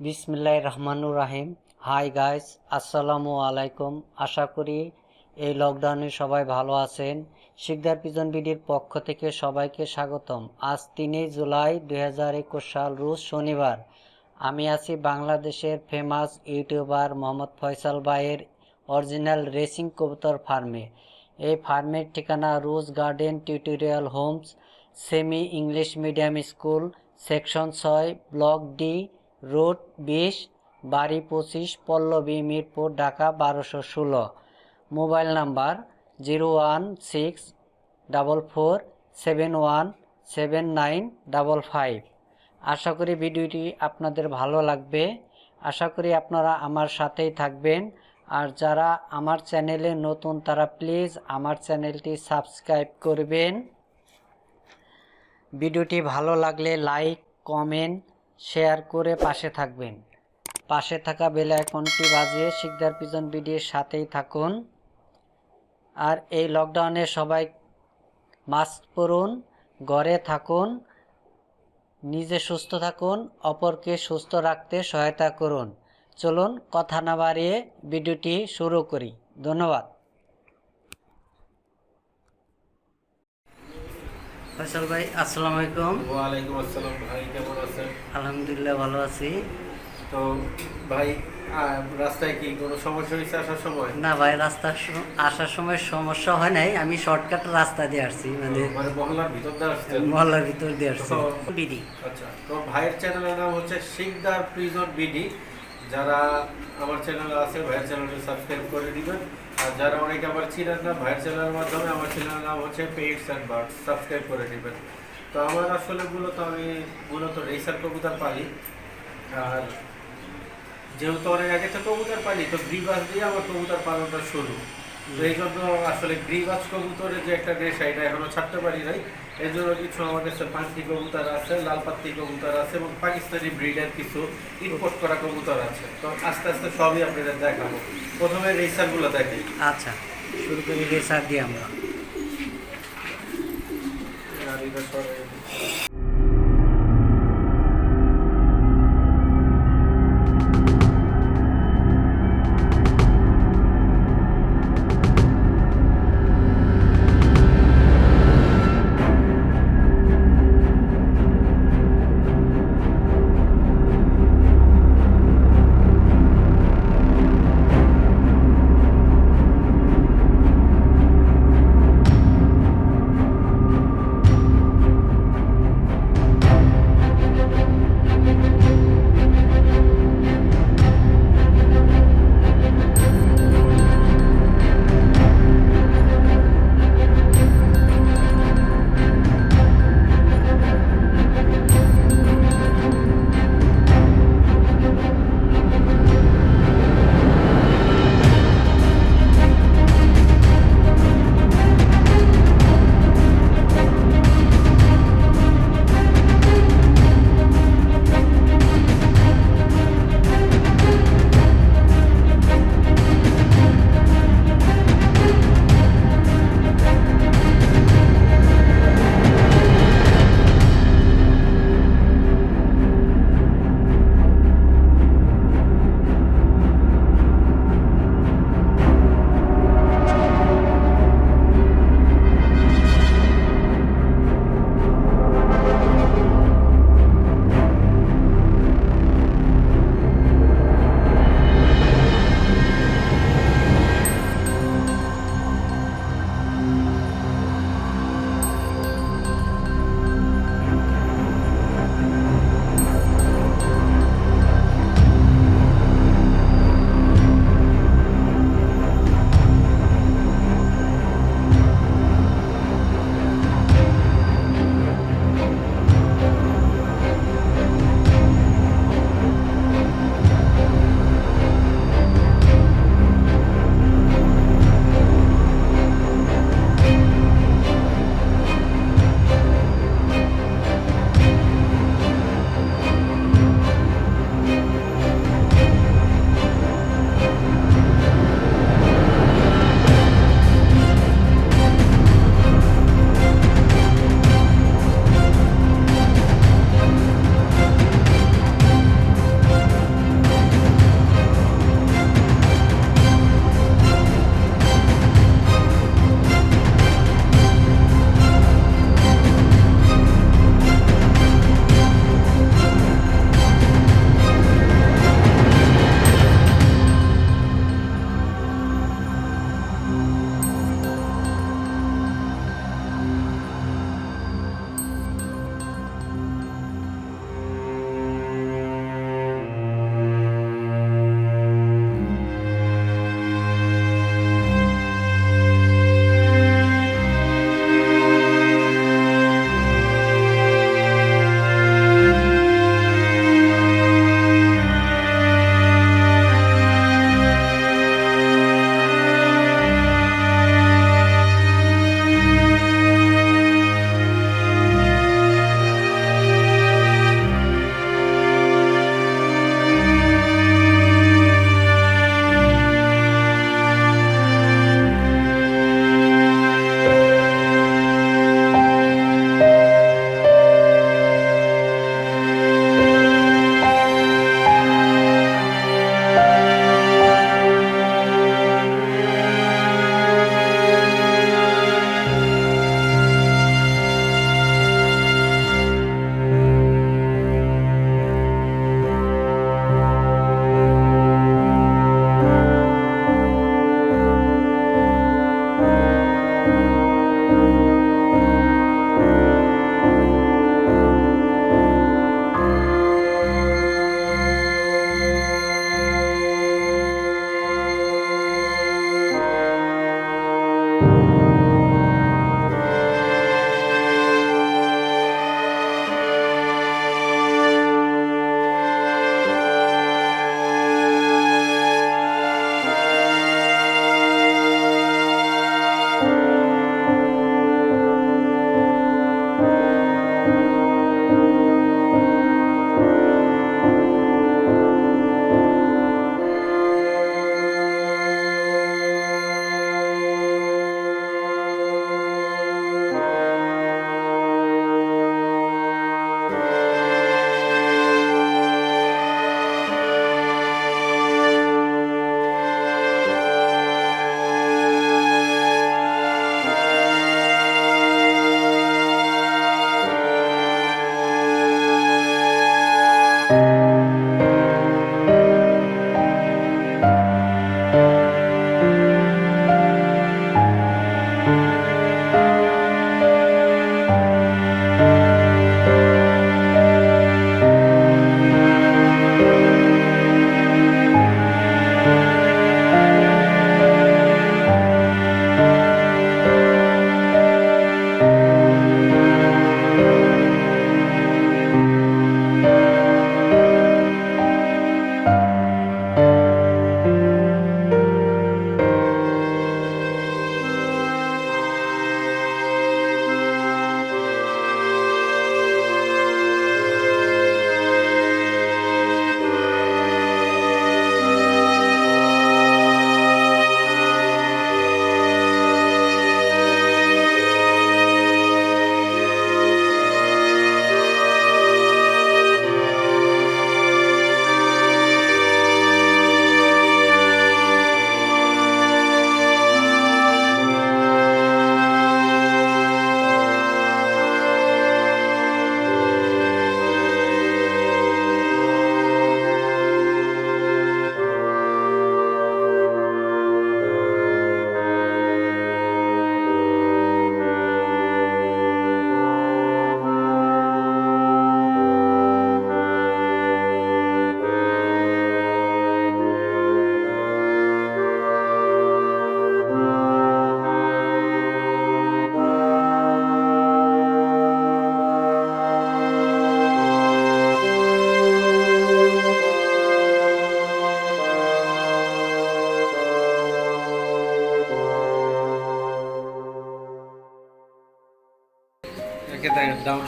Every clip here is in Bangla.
বিসমিল্লাহ রহমানুর রাহিম। হাই গাইস আসসালামু আলাইকুম। আশা করি এই লকডাউনে সবাই ভালো আছেন। শিকদার পিজন বিডির পক্ষ থেকে সবাইকে স্বাগতম। আজ তিনই জুলাই দুই হাজার একুশ সাল, রোজ শনিবার। আমি আছি বাংলাদেশের ফেমাস ইউটিউবার মোহাম্মদ ফয়সাল ভাইয়ের অরিজিনাল রেসিং কবুতর ফার্মে। এই ফার্মের ঠিকানা Rose Garden Tutorial Homes semi English medium school section ছয় ব্লক ডি রোড বিশ, বাড়ি পঁচিশ, পল্লবী, মিরপুর, ঢাকা বারোশো ষোলো। Mobile number zero one six double four seven one seven nine double five. আশা করি ভিডিওটি আপনাদের ভালো লাগবে। আশা করি আপনারা আমার সাথেই থাকবেন। আর যারা আমার চ্যানেলে নতুন, তারা প্লিজ আমার চ্যানেলটি সাবস্ক্রাইব করবেন। ভিডিওটি ভালো লাগলে লাইক, কমেন্ট শেয়ার করে পাশে থাকবেন। পাশে থাকা বেল আইকনটি বাজিয়ে শিকদার পিজন ভিডিওর সাথেই থাকুন। আর এই লকডাউনে সবাই মাস্ক পরুন ঘরে থাকুন নিজে সুস্থ থাকুন অপরকে সুস্থ রাখতে সহায়তা করুন। চলুন কথা না বাড়িয়ে ভিডিওটি শুরু করি। ধন্যবাদ। ফয়সাল ভাই আসসালামু আলাইকুম। ওয়ালাইকুম আসসালাম ভাই আলহামদুলিল্লাহ ভালো আছি। তো ভাই রাস্তায় কি কোনো সমস্যা হয়েছে আসার সময়? না ভাই রাস্তার আসার সময় সমস্যা হয় নাই। আমি শর্টকাট রাস্তা দিয়ে আসছি মানে মানে মহল্লার ভিতর দিয়ে আসছেন? মহল্লার ভিতর দিয়ে আসছি। তো- বিডি। আচ্ছা তো ভাইয়ের চ্যানেলের নাম হচ্ছে শিকদার প্রিজন বিডি। যারা আমার চ্যানেলে আছে ভাইয়ের চ্যানেলটি সাবস্ক্রাইব করে দিবেন। আর যারা অনেকে আবার চিনেন না ভাইয়ের চ্যানেলের মাধ্যমে আমার চ্যানেলের নাম হচ্ছে পেইডস অ্যান্ড বার্ডস সাবস্ক্রাইব করে দিবেন। তো আমার আসলে মূলত আমি মূলত রেসার কবুতর পালি। আর যেহেতু অনেক আগে তো কবুতর পালি, তো গ্রিবাস দিয়ে আমার কবুতর পালনটা শুরু। তো এই জন্য আসলে গ্রিবাস কবুতরের যে একটা নেশা, এটা এখনও ছাড়তে পারি নাই। এর জন্য কিছু আমার কাছে পান্তি কবুতর আছে লাল পাত্তি কবুতর আছে এবং পাকিস্তানি ব্রিডের কিছু ইম্পোর্ট করা কবুতর আছে। তো আস্তে আস্তে সবই আপনাদের দেখাবো। প্রথমে রেসারগুলো দেখি। আচ্ছা শুরু করি রেসার দিয়ে আমরা। আর এটা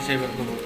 দেখেন ডাউন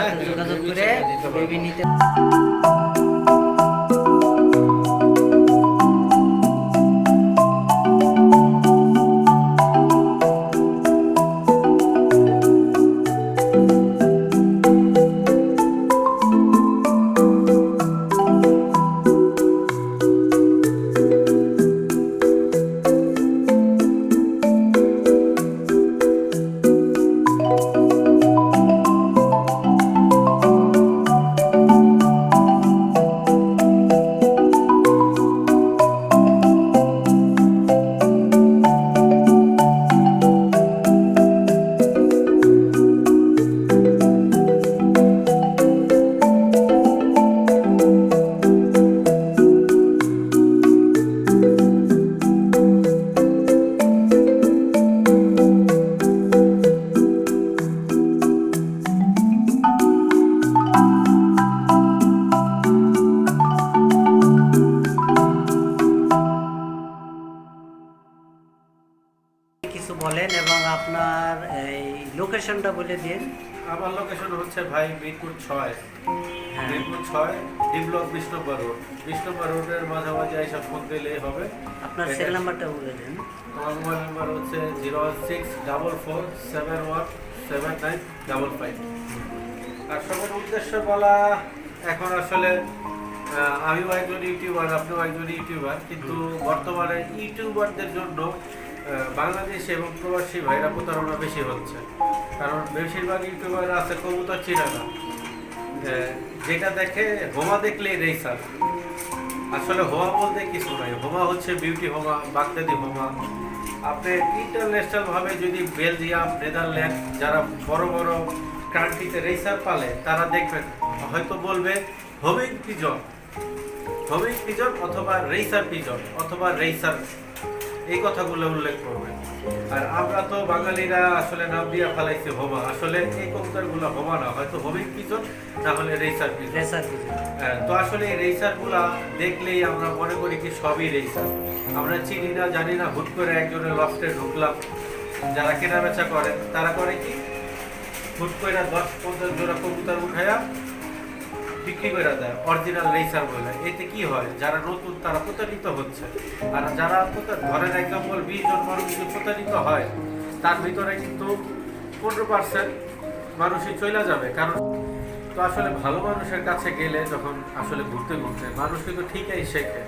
সাথে যোগাযোগ করে বেবি নিতে কিছু বলেন এবং আপনার এই লোকেশনটা বলে দিন। আমার লোকেশন হচ্ছে ভাই মিরপুর ছয়। হ্যাঁ। মিরপুর ছয় ডি ব্লক বিশ নম্বর রোড। নম্বর রোডের মাঝামাঝি এইসব ফোন দিলেই হবে। আপনার সেল নাম্বারটা বলে দিন। আমার মোবাইল নাম্বার হচ্ছে zero six double four seven one seven nine double five. আর সবার উদ্দেশ্য বলা এখন আসলে আমিও একজন ইউটিউবার আপনিও একজন ইউটিউবার কিন্তু বর্তমানে ইউটিউবারদের জন্য বাংলাদেশ এবং প্রবাসী ভাইরা প্রতারণা বেশি হচ্ছে। কারণ বেশিরভাগ ইউটিউবার আছে কবুতর চিনা না। আহ, যেটা দেখে হোমা দেখলেই রেসার আসলে হোমা বলতে কিছু নাই। হোমা হচ্ছে বিউটি হোমা বাগদাদি হোমা আপনি ইন্টারন্যাশনালভাবে যদি বেলজিয়াম নেদারল্যান্ড যারা বড় বড় কান্ট্রিতে রেসার পালে তারা দেখবেন হয়তো বলবে হোমিং পিজন। হোমিং পিজন অথবা রেসার পিজন অথবা রেসার এই কথাগুলো উল্লেখ করবেন। আর আমরা তো বাঙালিরা আসলে নাম দিয়ে ফেলাইছি হোমা আসলে এই কবুতরগুলো হোমা না হয়তো হোমিং পিজন না হলে রেসার পিজন হ্যাঁ, তো আসলে এই রেসারগুলা দেখলেই আমরা মনে করি কি সবই রেসার। আমরা চিনি না জানি না হুট করে একজনের লফটে ঢুকলাম। যারা কেনা বেচা করে তারা করে কি? হুট করে দশ পনেরো জোড়া কবুতর উঠাইয়া বিক্রি করে দেয় অরিজিনাল রেসার বলে। এতে কি হয়, যারা নতুন তারা প্রতারিত হচ্ছে। আর যারা ধরেন এক্সাম্পল বিশ জন মানুষ যদি প্রতারিত হয়, তার ভিতরে কিন্তু পনেরো পার্সেন্ট মানুষই চলে যাবে। কারণ তো আসলে ভালো মানুষের কাছে গেলে যখন আসলে ঘুরতে ঘুরতে, মানুষ কিন্তু ঠিকই শেখে।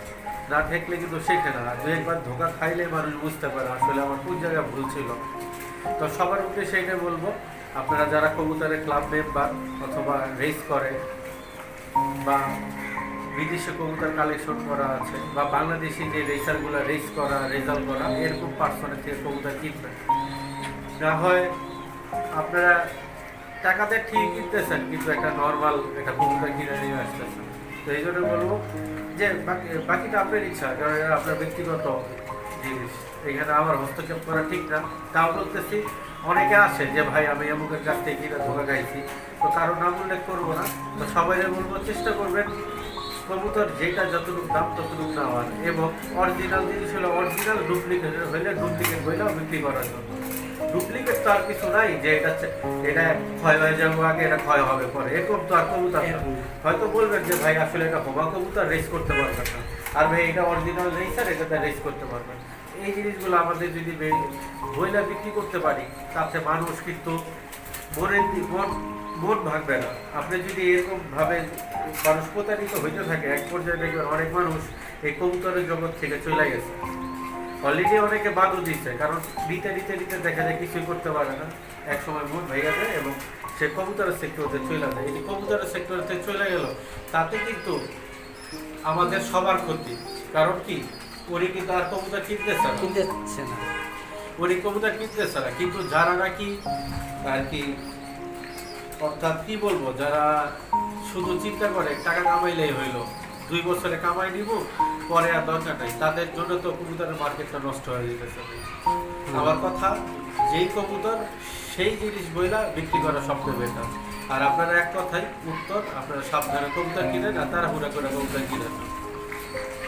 না ঠেকলে কিন্তু শেখে না। দু একবার ধোকা খাইলে মানুষ বুঝতে পারে, আসলে আমার কোন জায়গায় ভুল ছিল। তো সবার উদ্দেশ্যে এটা বলব, আপনারা যারা কবুতরের ক্লাব মেম্বার অথবা রেস করে বা বিদেশে কবুতর কালেকশন করা আছে, বা বাংলাদেশি যে রেসারগুলো রেস করা রেজাল্ট করা এরকম পার্সনের থেকে কবুতর কিনবেন না হয় আপনারা টাকাতে ঠিক কিনতেছেন, কিন্তু একটা নর্মাল একটা কবুতর কিনে নিয়ে আসতেছেন। তো এই জন্য বলব যে বাকি, বাকিটা আপনার ইচ্ছা, কারণ এটা আপনার ব্যক্তিগত জিনিস। এখানে আমার হস্তক্ষেপ করা ঠিক না। তাও বলতেছি অনেকে আসে যে, ভাই, আমি অমুকের কাছ থেকে কিনে ধোকা খাইছি। তো কারও নাম উল্লেখ করব না। তো সবাই বলব, চেষ্টা করবেন কবুতর যেটা যতটুকু দাম ততটুকু নেওয়ার এবং অরিজিনাল জিনিস হলো অরিজিনাল ডুপ্লিকেট হলে ডুপ্লিকেট হইলেও বিক্রি করার জন্য। ডুপ্লিকেট তো আর কিছু নাই যে, এটা এটা ক্ষয় হয়ে যাব আগে, এটা ক্ষয় হবে পরে। এরকম তো আর কবুতর। হয়তো বলবেন যে, ভাই, আসলে এটা হোমা কবুতর রেস করতে পারবেন না। আর ভাই, এটা অরিজিনাল রেসার এটাতে রেস করতে পারবেন এই জিনিসগুলো আমাদের যদি বইলা বিক্রি করতে পারি, তাতে মানুষ কিন্তু মনের মন মন ভাঙবে না। আপনি যদি এরকম ভাবে মানুষ প্রতারিত হইতে থাকে, এক পর্যায়ে দেখবেন অনেক মানুষ এই কবুতরের জগৎ থেকে চলে গেছে। অলরেডি অনেকে বাদও দিচ্ছে কারণ দিতে দিতে দিতে দেখা যায় কিছুই করতে পারে না। এক সময় মন ভেঙে যায় এবং সে কবুতরের সেক্টরতে চলে যায়। এই কবুতরের সেক্টরতে চলে গেল, তাতে কিন্তু আমাদের সবার ক্ষতি। কারণ কি? উনি কিন্তু আর কবুতর কিনতেছে না। কিনতেছে না। উনি কবুতর কিনতেছে না। কিন্তু যারা নাকি আর কি অর্থাৎ কি বলব যারা শুধু চিন্তা করে টাকা কামাইলেই হইল। দুই বছরে কামাই নিব পরে আর দরকার নাই। তাদের জন্য তো কবুতরের মার্কেটটা নষ্ট হয়ে যেতেছে। আমার কথা যেই কবুতর সেই জিনিস বইলা বিক্রি করা সবচেয়ে বেটার আর আপনারা এক কথাই উত্তর আপনারা সাবধানে কবুতর কিনেন আর তারা হুড়া করে কবুতর কিনেন।